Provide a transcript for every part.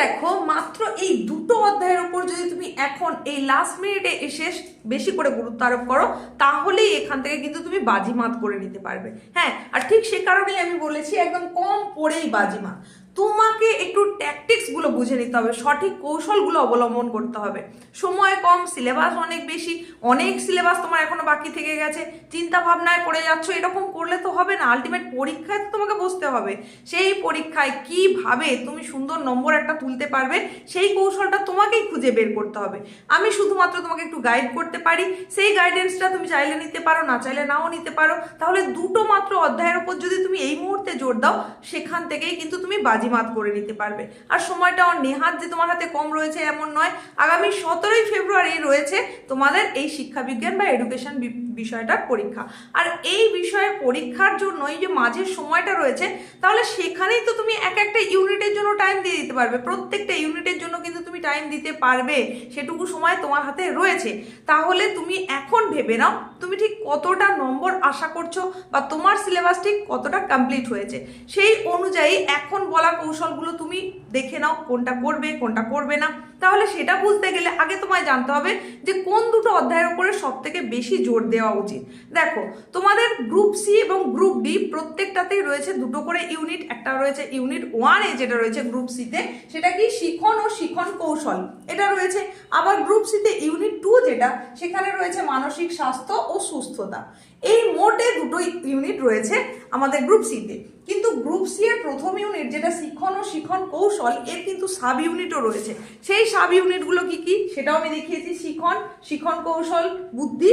দেখো, মাত্র এই দুটো অধ্যায়ের উপর যদি তুমি এখন এই লাস্ট মিনিটে এসে বেশি করে গুরুত্ব আরোপ করো, তাহলেই এখান থেকে কিন্তু তুমি বাজিমাত করে নিতে পারবে। হ্যাঁ আর ঠিক সে কারণেই আমি বলেছি, একদম কম পড়েই বাজিমাত। তোমাকে একটু ট্যাকটিক্সগুলো বুঝে নিতে হবে, সঠিক কৌশলগুলো অবলম্বন করতে হবে। সময় কম সিলেবাস অনেক বেশি, অনেক সিলেবাস তোমার এখনও বাকি থেকে গেছে, চিন্তা ভাবনায় পড়ে যাচ্ছ, এরকম করলে তো হবে না আলটিমেট পরীক্ষায় তো তোমাকে বসতে হবে। সেই পরীক্ষায় কীভাবে তুমি সুন্দর নম্বর একটা তুলতে পারবে, সেই কৌশলটা তোমাকেই খুঁজে বের করতে হবে। আমি শুধুমাত্র তোমাকে একটু গাইড করতে পারি, সেই গাইডেন্সটা তুমি চাইলে নিতে পারো, না চাইলে নাও নিতে পারো। তাহলে দুটো মাত্র অধ্যায়ের উপর যদি তুমি এই মুহূর্তে জোর দাও, সেখান থেকেই কিন্তু তুমি বাজিমাত করে নিতে পারবে। আর সময়টা ওর নেহাত যে তোমার হাতে কম রয়েছে এমন নয়। আগামী সতেরোই ফেব্রুয়ারি রয়েছে তোমাদের এই শিক্ষা বিজ্ঞান বা এডুকেশন বিষয়টার পরীক্ষা। আর এই বিষয়ের পরীক্ষার জন্য এই যে মাঝের সময়টা রয়েছে, তাহলে সেখানেই তো তুমি এক একটা ইউনিটের জন্য টাইম দিয়ে দিতে পারবে। প্রত্যেকটা ইউনিটের জন্য কিন্তু তুমি টাইম দিতে পারবে। সেটুকু সময় তোমার হাতে রয়েছে। তাহলে তুমি এখন ভেবে নাও, তুমি ঠিক কতটা নম্বর আশা করছ বা তোমার সিলেবাস ঠিক কতটা কমপ্লিট হয়েছে। সেই অনুযায়ী এখন বলা কৌশলগুলো তুমি দেখে নাও, কোনটা করবে কোনটা করবে না। তাহলে সেটা বুঝতে গেলে আগে তোমায় জানতে হবে যে কোন দুটো অধ্যায়ের উপরে সব থেকে বেশি জোর দেওয়া উচিত। দেখো, তোমাদের গ্রুপ সি এবং গ্রুপ ডি প্রত্যেকটাতেই রয়েছে দুটো করে ইউনিট একটা রয়েছে ইউনিট ওয়ানে যেটা রয়েছে গ্রুপ সিতে সেটা কি শিখন ও শিখন কৌশল। এটা রয়েছে আবার গ্রুপ সিতে ইউনিট টু যেটা, সেখানে রয়েছে মানসিক স্বাস্থ্য ও সুস্থতা। এই মোটে দুটো ইউনিট রয়েছে আমাদের গ্রুপ সিতে কিন্তু গ্রুপ সি এর প্রথম ইউনিট যেটা শিক্ষণ ও শিক্ষণ কৌশল, এর কিন্তু সাব ইউনিটও রয়েছে। সেই সাব ইউনিটগুলো কি কি? সেটাও আমি দেখিয়েছি। শিক্ষণ শিক্ষণ কৌশল, বুদ্ধি,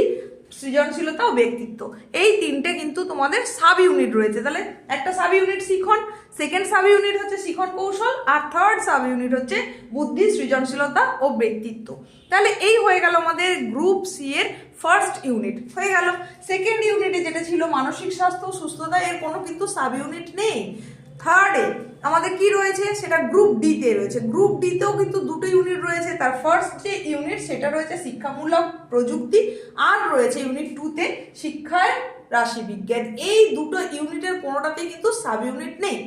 সৃজনশীলতা ও ব্যক্তিত্ব। এই তিনটে কিন্তু তোমাদের সাব ইউনিট রয়েছে। তাহলে একটা সাব ইউনিট শিখন সেকেন্ড সাব ইউনিট হচ্ছে শিখন কৌশল, আর থার্ড সাব ইউনিট হচ্ছে বুদ্ধি, সৃজনশীলতা ও ব্যক্তিত্ব। তাহলে এই হয়ে গেল আমাদের গ্রুপ সি এর ফার্স্ট ইউনিট হয়ে গেল। সেকেন্ড ইউনিটে যেটা ছিল মানসিক স্বাস্থ্য, সুস্থতা, এর কোনো কিন্তু সাব ইউনিট নেই থার্ডে আমাদের কি রয়েছে? সেটা গ্রুপ ডিতে রয়েছে। গ্রুপ ডিতেও কিন্তু দুটো ইউনিট রয়েছে। তার ফার্স্ট যে ইউনিট সেটা রয়েছে শিক্ষামূলক প্রযুক্তি, আর রয়েছে ইউনিট টুতে শিক্ষায় রাশিবিজ্ঞান। এই দুটো ইউনিটের কোনোটাতেই কিন্তু সাব ইউনিট নেই।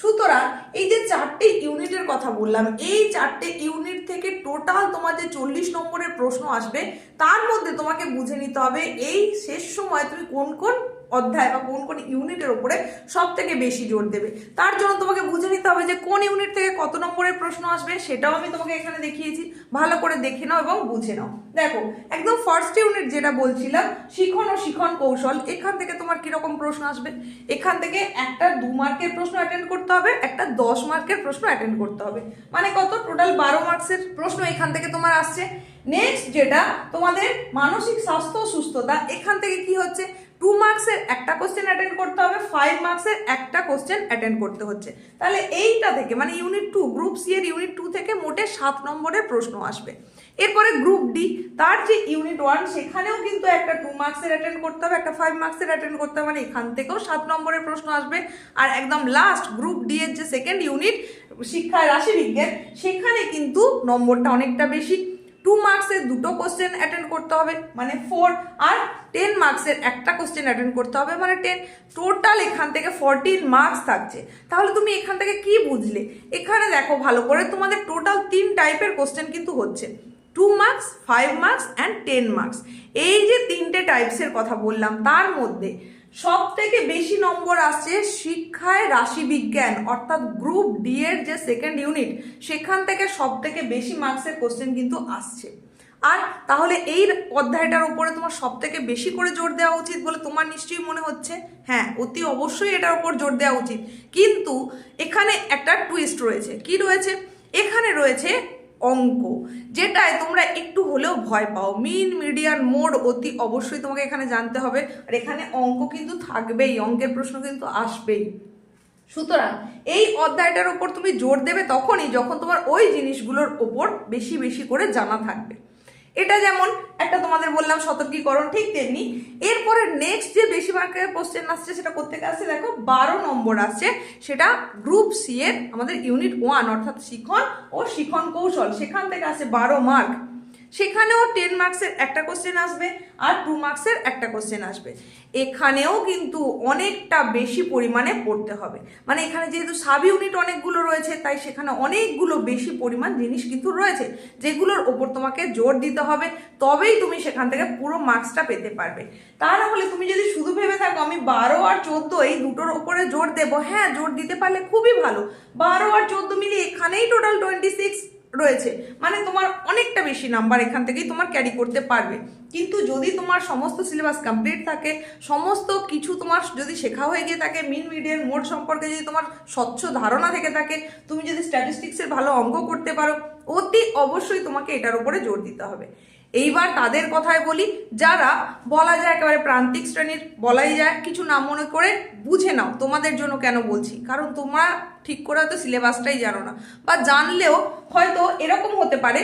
সুতরাং এই যে চারটে ইউনিটের কথা বললাম, এই চারটে ইউনিট থেকে টোটাল তোমার যে চল্লিশ নম্বরের প্রশ্ন আসবে। তার মধ্যে তোমাকে বুঝে নিতে হবে, এই শেষ সময় তুমি কোন কোন অধ্যায় বা কোন কোন ইউনিটের উপরে সব থেকে বেশি জোর দেবে। তার জন্য তোমাকে বুঝে নিতে হবে যে কোন ইউনিট থেকে কত নম্বরের প্রশ্ন আসবে, সেটাও আমি তোমাকে এখানে দেখিয়েছি। ভালো করে দেখে নাও এবং বুঝে নাও। দেখো, একদম ফার্স্ট ইউনিট যেটা বলছিলাম, শিখন ও শিখন কৌশল, এখান থেকে তোমার কীরকম প্রশ্ন আসবে? এখান থেকে একটা দু মার্কের প্রশ্ন অ্যাটেন্ড করতে হবে, একটা দশ মার্কের প্রশ্ন অ্যাটেন্ড করতে হবে। মানে কত? টোটাল বারো মার্কসের প্রশ্ন এখান থেকে তোমার আসছে। নেক্সট যেটা, তোমাদের মানসিক স্বাস্থ্য সুস্থতা, এখান থেকে কি হচ্ছে? টু মার্কসের একটা কোশ্চেন অ্যাটেন্ড করতে হবে ফাইভ মার্কসের একটা কোশ্চেন অ্যাটেন্ড করতে হচ্ছে। তাহলে এইটা থেকে মানে ইউনিট টু গ্রুপ সি এর ইউনিট টু থেকে মোটে সাত নম্বরের প্রশ্ন আসবে। এরপরে গ্রুপ ডি তার যে ইউনিট ওয়ান সেখানেও কিন্তু একটা টু মার্কসের অ্যাটেন্ড করতে হবে, একটা ফাইভ মার্কসের অ্যাটেন্ড করতে হবে মানে এখান থেকেও সাত নম্বরের প্রশ্ন আসবে। আর একদম লাস্ট গ্রুপ ডি এর যে সেকেন্ড ইউনিট শিক্ষা রাশি বিজ্ঞান, সেখানে কিন্তু নম্বরটা অনেকটা বেশি। টু মার্কসের দুটো কোশ্চেন অ্যাটেন্ড করতে হবে মানে ফোর আর টেন মার্কসের একটা কোশ্চেন অ্যাটেন্ড করতে হবে মানে টেন টোটাল এখান থেকে ফোরটিন মার্কস থাকছে। তাহলে তুমি এখান থেকে কি বুঝলে? এখানে দেখো ভালো করে তোমাদের টোটাল তিন টাইপের কোশ্চেন কিন্তু হচ্ছে। Two marks five marks and ten marks এই যে তিনটে টাইপসের কথা বললাম, তার মধ্যে সব থেকে বেশি নম্বর আসছে শিক্ষায় রাশিবিজ্ঞান, অর্থাৎ গ্রুপ ডি এর যে সেকেন্ড ইউনিট সেখান থেকে সব থেকে বেশি মার্কসের কোশ্চেন কিন্তু আসছে। আর তাহলে এই অধ্যায়টার উপরে তোমার সব থেকে বেশি করে জোর দেওয়া উচিত বলে তোমার নিশ্চয়ই মনে হচ্ছে? হ্যাঁ অতি অবশ্যই এটার উপর জোর দেওয়া উচিত। কিন্তু এখানে একটা টুইস্ট রয়েছে। কি রয়েছে? এখানে রয়েছে অঙ্ক, যেটায় তোমরা একটু হলেও ভয় পাও। মিন মিডিয়ান মোড অতি অবশ্যই তোমাকে এখানে জানতে হবে। আর এখানে অঙ্ক কিন্তু থাকবেই, অঙ্কের প্রশ্ন কিন্তু আসবেই। সুতরাং এই অধ্যায়টার ওপর তুমি জোর দেবে তখনই যখন তোমার ওই জিনিসগুলোর ওপর বেশি বেশি করে জানা থাকবে। এটা যেমন একটা তোমাদের বললাম সতর্কীকরণ, ঠিক তেমনি। এরপরে নেক্সট যে বেশি মার্কের কোশ্চেন আসছে সেটা করতে আসছে দেখো? বারো নম্বর আসছে। সেটা গ্রুপ সি এর আমাদের ইউনিট ওয়ান অর্থাৎ শিখন ও শিখন কৌশল। সেখান থেকে আসে বারো মার্ক সেখানেও টেন মার্কসের একটা কোশ্চেন আসবে আর টু মার্কসের একটা কোশ্চেন আসবে। এখানেও কিন্তু অনেকটা বেশি পরিমাণে পড়তে হবে। মানে এখানে যেহেতু সাব ইউনিট অনেকগুলো রয়েছে, তাই সেখানে অনেকগুলো বেশি পরিমাণ জিনিস কিন্তু রয়েছে, যেগুলোর ওপর তোমাকে জোর দিতে হবে, তবেই তুমি সেখান থেকে পুরো মার্কসটা পেতে পারবে। তা না হলে তুমি যদি শুধু ভেবে থাকো, আমি বারো আর চোদ্দ এই দুটোর ওপরে জোর দেবো হ্যাঁ জোর দিতে পারলে খুবই ভালো। বারো আর চোদ্দ মিলিয়ে এখানেই টোটাল টোয়েন্টি সিক্স রয়েছে। মানে তোমার অনেকটা বেশি নাম্বার এখান থেকেই তোমার ক্যারি করতে পারবে। কিন্তু যদি তোমার সমস্ত সিলেবাস কমপ্লিট থাকে, সমস্ত কিছু তোমার যদি শেখা হয়ে গিয়ে থাকে মিন মিডিয়ার মোড সম্পর্কে যদি তোমার স্বচ্ছ ধারণা থেকে থাকে, তুমি যদি স্ট্যাটিস্টিক্সের ভালো অঙ্ক করতে পারো, অতি অবশ্যই তোমাকে এটার উপরে জোর দিতে হবে। এইবার তাদের কথায় বলি, যারা বলা যায় একেবারে প্রান্তিক শ্রেণির, বলাই যায়, কিছু না মনে করে বুঝে নাও তোমাদের জন্য কেন বলছি। কারণ তোমরা ঠিক করে হয়তো সিলেবাসটাই জানো না। বা জানলেও হয়তো এরকম হতে পারে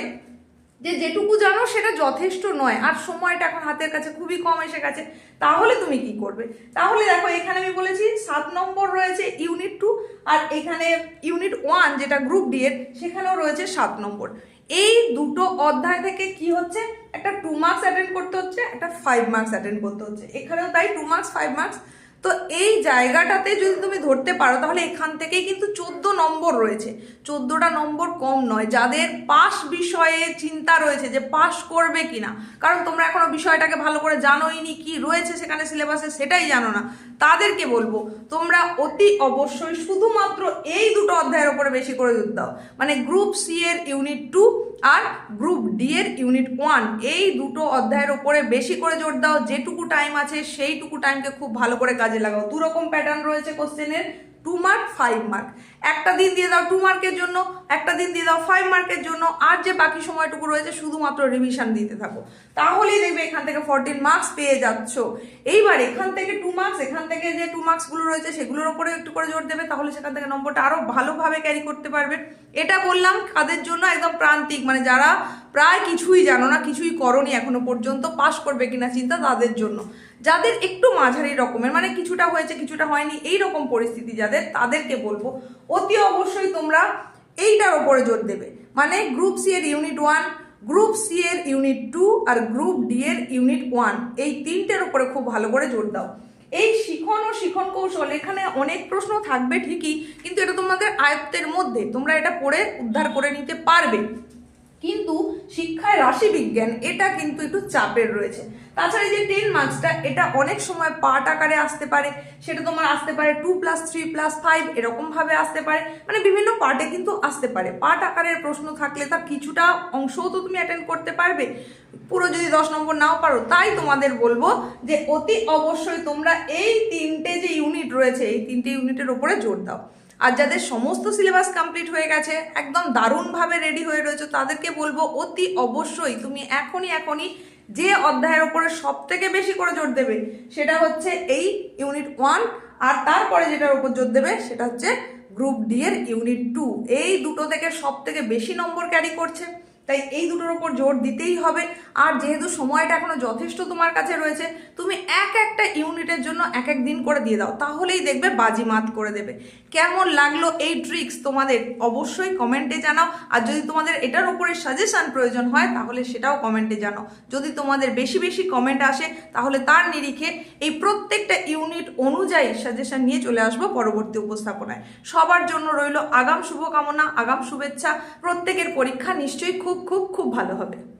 যে যেটুকু জানো সেটা যথেষ্ট নয়। আর সময়টা এখন হাতের কাছে খুবই কম এসে গেছে। তাহলে তুমি কি করবে? তাহলে দেখো, এখানে আমি বলেছি সাত নম্বর রয়েছে ইউনিট টু, আর এখানে ইউনিট ওয়ান যেটা গ্রুপ ডি এর, সেখানেও রয়েছে সাত নম্বর। এই দুটো অধ্যায় থেকে কি হচ্ছে? একটা টু মার্কস অ্যাটেন্ড করতে হচ্ছে, একটা ফাইভ মার্কস অ্যাটেন্ড করতে হচ্ছে। এখানেও তাই টু মার্কস ফাইভ মার্কস তো এই জায়গাটাতে যদি তুমি ধরতে পারো, তাহলে এখান থেকেই কিন্তু চোদ্দ নম্বর রয়েছে। চোদ্দোটা নম্বর কম নয়, যাদের পাশ বিষয়ে চিন্তা রয়েছে যে পাস করবে কিনা। কারণ তোমরা এখনও বিষয়টাকে ভালো করে জানোই নি, কি রয়েছে সেখানে সিলেবাসে সেটাই জানো না। তাদেরকে বলব, তোমরা অতি অবশ্যই শুধুমাত্র এই দুটো অধ্যায়ের উপরে বেশি করে জোর দাও। মানে গ্রুপ সি এর ইউনিট টু আর গ্রুপ ডি এর ইউনিট ওয়ান, এই দুটো অধ্যায়ের উপরে বেশি করে জোর দাও। যেটুকু টাইম আছে সেইটুকু টাইমকে খুব ভালো করে কাজে লাগাও। দু রকম প্যাটার্ন রয়েছে কোশ্চেনের টু মার্ক ফাইভ মার্ক একটা দিন দিয়ে দাও টু মার্কের জন্য, একটা দিন দিয়ে দাও ফাইভ মার্কের জন্য। আর যে বাকি সময়টুকু রয়েছে শুধুমাত্র রিভিশন দিতে থাকো। তাহলেই দেখবে এখান থেকে ফোরটিন মার্কস পেয়ে যাচ্ছ। এইবার এখান থেকে টু মার্কস এখান থেকে যে টু মার্কসগুলো রয়েছে সেগুলোর উপরে একটু করে জোর দেবে, তাহলে সেখান থেকে নম্বরটা আরও ভালোভাবে ক্যারি করতে পারবে। এটা বললাম কাদের জন্য? একদম প্রান্তিক। মানে যারা প্রায় কিছুই জানো না, কিছুই করনি এখনও পর্যন্ত পাশ করবে কিনা চিন্তা তাদের জন্য। যাদের একটু মাঝারি রকমের মানে কিছুটা হয়েছে, কিছুটা হয়নি এই রকম পরিস্থিতি যাদের, তাদেরকে বলব, অতি অবশ্যই তোমরা এইটার ওপরে জোর দেবে। মানে গ্রুপ সি এর ইউনিট ওয়ান গ্রুপ সি এর ইউনিট টু আর গ্রুপ ডি এর ইউনিট ওয়ান এই তিনটের ওপরে খুব ভালো করে জোর দাও। এই শিখন ও শিখন কৌশল, এখানে অনেক প্রশ্ন থাকবে ঠিকই, কিন্তু এটা তোমাদের আয়ত্তের মধ্যে, তোমরা এটা পড়ে উদ্ধার করে নিতে পারবে। কিন্তু শিক্ষায় রাশি বিজ্ঞান এটা কিন্তু একটু চাপের রয়েছে। তাছাড়া এই যে টেন মার্কসটা এটা অনেক সময় পার্ট আকারে আসতে পারে, সেটা তোমার আসতে পারে two plus three plus five এরকমভাবে আসতে পারে মানে বিভিন্ন পার্টে কিন্তু আসতে পারে। পার্ট আকারের প্রশ্ন থাকলে তার কিছুটা অংশও তো তুমি অ্যাটেন্ড করতে পারবে। পুরো যদি দশ নম্বর নাও পারো, তাই তোমাদের বলব যে অতি অবশ্যই তোমরা এই তিনটে যে ইউনিট রয়েছে, এই তিনটে ইউনিটের ওপরে জোর দাও। আর যাদের সমস্ত সিলেবাস কমপ্লিট হয়ে গেছে, একদম দারুণভাবে রেডি হয়ে রয়েছে, তাদেরকে বলব অতি অবশ্যই তুমি এখনই এখনই যে অধ্যায়ের ওপরে সব থেকে বেশি করে জোর দেবে সেটা হচ্ছে এই ইউনিট ওয়ান আর তারপরে যেটার উপর জোর দেবে সেটা হচ্ছে গ্রুপ ডি এর ইউনিট টু এই দুটো থেকে সব থেকে বেশি নম্বর ক্যারি করছে। তাই এই দুটোর ওপর জোর দিতেই হবে। আর যেহেতু সময়টা এখনও যথেষ্ট তোমার কাছে রয়েছে, তুমি এক একটা ইউনিটের জন্য এক এক দিন করে দিয়ে দাও, তাহলেই দেখবে বাজি মাত করে দেবে। কেমন লাগল এই ট্রিক্স তোমাদের অবশ্যই কমেন্টে জানাও, আর যদি তোমাদের এটার উপরে সাজেশান প্রয়োজন হয়, তাহলে সেটাও কমেন্টে জানাও। যদি তোমাদের বেশি বেশি কমেন্ট আসে, তাহলে তার নিরিখে এই প্রত্যেকটা ইউনিট অনুযায়ী সাজেশান নিয়ে চলে আসব পরবর্তী উপস্থাপনায়। সবার জন্য রইল আগাম শুভকামনা, আগাম শুভেচ্ছা। প্রত্যেকের পরীক্ষা নিশ্চয়ই খুব খুব খুব ভালো হবে।